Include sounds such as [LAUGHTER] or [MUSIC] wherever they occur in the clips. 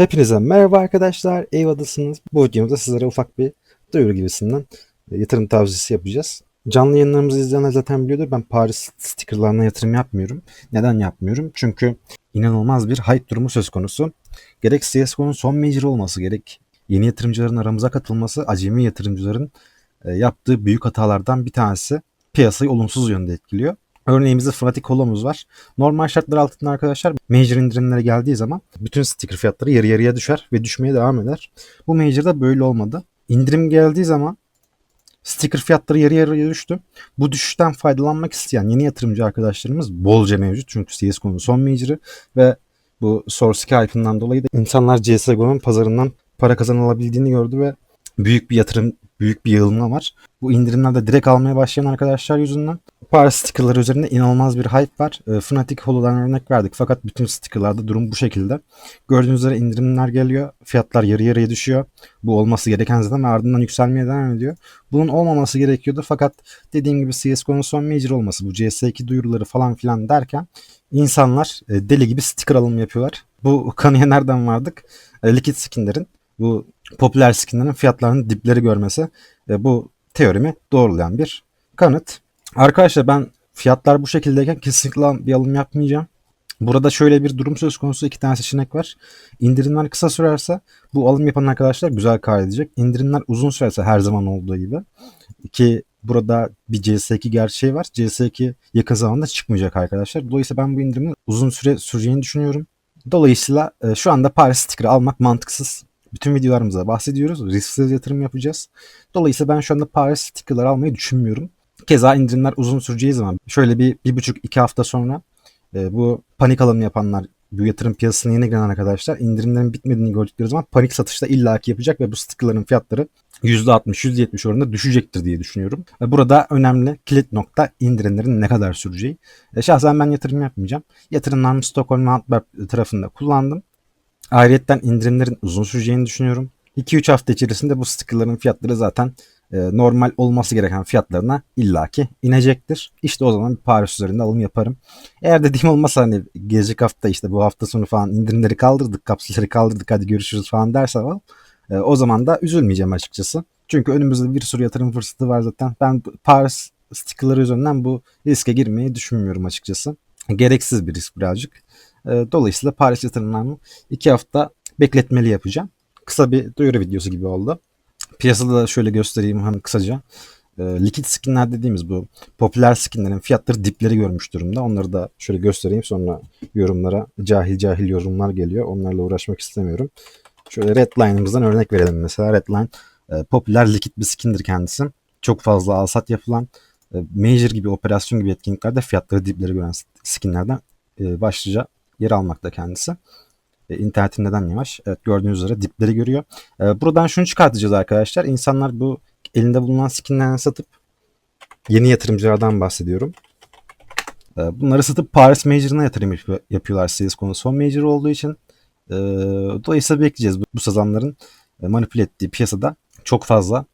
Hepinize merhaba arkadaşlar. Eyvadasınız. Bu videomuzda sizlere ufak bir duyuru gibisinden e, yatırım tavsiyesi yapacağız. Canlı yayınlarımızı izleyenler zaten biliyordur. Ben Paris stickerlarına yatırım yapmıyorum. Neden yapmıyorum? Çünkü inanılmaz bir hype durumu söz konusu. Gerek CSGO'nun son major olması gerek yeni yatırımcıların aramıza katılması acemi yatırımcıların e, yaptığı büyük hatalardan bir tanesi. Piyasayı olumsuz yönde etkiliyor. Örneğimizde Fnatic Holo'muz var. Normal şartlar altında arkadaşlar major indirimlere geldiği zaman bütün sticker fiyatları yarı yarıya düşer ve düşmeye devam eder. Bu major'da böyle olmadı. İndirim geldiği zaman sticker fiyatları yarı yarıya düştü. Bu düşüşten faydalanmak isteyen yeni yatırımcı arkadaşlarımız bolca mevcut. Çünkü CSGO'nun son major'ı ve bu Source hype'ından dolayı da insanlar CSGO'nun pazarından para kazanılabildiğini gördü ve büyük bir yatırım, büyük bir yığılma var. Bu indirimlerde direkt almaya başlayan arkadaşlar yüzünden Paris stickerları üzerinde inanılmaz bir hype var. E, Fnatic Holo'dan örnek verdik fakat bütün stickerlarda durum bu şekilde. Gördüğünüz üzere indirimler geliyor. Fiyatlar yarı yarıya düşüyor. Bu olması gereken zaten ve ardından yükselmeye devam ediyor. Bunun olmaması gerekiyordu fakat dediğim gibi CSGO'nun son major olması bu CS2 duyuruları falan filan derken insanlar e, deli gibi sticker alımı yapıyorlar. Bu kanıya nereden vardık? E, Liquid skinlerin bu popüler skinlerin fiyatlarının dipleri görmesi e, bu teorimi doğrulayan bir kanıt. Arkadaşlar ben fiyatlar bu şekildeyken kesinlikle bir alım yapmayacağım. Burada şöyle bir durum söz konusu iki tane seçenek var. İndirimler kısa sürerse bu alım yapan arkadaşlar güzel kar edecek. İndirimler uzun sürerse her zaman olduğu gibi ki burada bir CS2 gerçeği var. CS2 yakın zamanda çıkmayacak arkadaşlar. Dolayısıyla ben bu indirimin uzun süre süreceğini düşünüyorum. Dolayısıyla e, şu anda Paris sticker almak mantıksız. Bütün videolarımızda bahsediyoruz. Risksiz yatırım yapacağız. Dolayısıyla ben şu anda Paris sticker'lar almayı düşünmüyorum. Keza indirimler uzun süreceği zaman şöyle bir, bir buçuk iki hafta sonra e, bu panik alım yapanlar bu yatırım piyasasına yeni giren arkadaşlar indirimlerin bitmediğini gördükleri zaman panik satışta illaki yapacak ve bu stickerların fiyatları %60, %70 oranında düşecektir diye düşünüyorum. Ve burada önemli kilit nokta indirimlerin ne kadar süreceği. E, şahsen ben yatırım yapmayacağım. Yatırımlarımı Stockholm Antwerp tarafında kullandım. Ayrıca indirimlerin uzun süreceğini düşünüyorum. 2-3 hafta içerisinde bu stickerların fiyatları zaten e, normal olması gereken fiyatlarına illaki inecektir. İşte o zaman Paris üzerinde alım yaparım. Eğer dediğim olmasa hani gelecek hafta işte bu hafta sonu falan indirimleri kaldırdık, kapsülleri kaldırdık hadi görüşürüz falan derse falan e, o zaman da üzülmeyeceğim açıkçası. Çünkü önümüzde bir sürü yatırım fırsatı var zaten. Ben Paris stickerları üzerinden bu riske girmeyi düşünmüyorum açıkçası. Gereksiz bir risk birazcık. E, dolayısıyla Paris yatırımlarımı 2 hafta bekletmeli yapacağım. Kısa bir duyuru videosu gibi oldu. Piyasada da şöyle göstereyim hani kısaca. E, likit skinler dediğimiz bu popüler skinlerin fiyatları dipleri görmüş durumda. Onları da şöyle göstereyim sonra yorumlara cahil cahil yorumlar geliyor. Onlarla uğraşmak istemiyorum. Şöyle Redline'ımızdan örnek verelim mesela. Redline e, popüler likit bir skindir kendisi. Çok fazla alsat yapılan e, Major gibi operasyon gibi etkinliklerde fiyatları dipleri gören skinlerden e, başlıca yer almakta kendisi. E, internetin neden yavaş? Evet gördüğünüz üzere dipleri görüyor. E, buradan şunu çıkartacağız arkadaşlar. İnsanlar bu elinde bulunan skinlerini satıp yeni yatırımcılardan bahsediyorum. E, bunları satıp Paris Major'ına yatırım yapıyor- yapıyorlar CSGO'nun son Major olduğu için. E, dolayısıyla bekleyeceğiz. Bu, bu sazanların e, manipüle ettiği piyasada çok fazla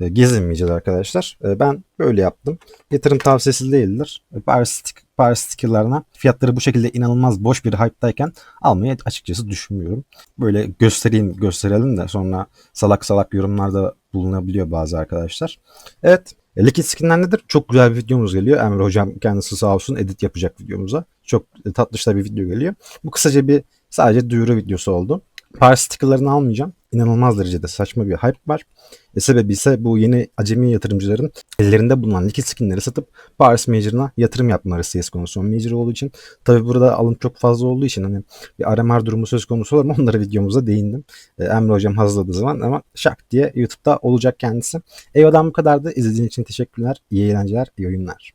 e, gezinmeyeceğiz arkadaşlar. E, ben böyle yaptım. Yatırım tavsiyesi değildir. E, Paris, Paris stickerlarına fiyatları bu şekilde inanılmaz boş bir hype'dayken almayı açıkçası düşünmüyorum. Böyle göstereyim gösterelim de sonra salak salak yorumlarda bulunabiliyor bazı arkadaşlar. Evet. E, Liquid Skin'ler nedir? Çok güzel bir videomuz geliyor. Emre hocam kendisi sağ olsun edit yapacak videomuza. Çok e, tatlışta bir video geliyor. Bu kısaca bir sadece duyuru videosu oldu. Paris stickerlarını almayacağım. İnanılmaz derecede saçma bir hype var. E, sebebi ise bu yeni acemi yatırımcıların ellerinde bulunan likit skinleri satıp Paris Major'ına yatırım yapmaları CSGO'nun son Major olduğu için. Tabi burada alım çok fazla olduğu için hani bir RMR durumu söz konusu olur mu [LAUGHS] onlara videomuzda değindim. E, Emre hocam hazırladığı zaman ama şak diye YouTube'da olacak kendisi. Eyvallah bu kadardı. İzlediğiniz için teşekkürler. İyi eğlenceler, iyi oyunlar.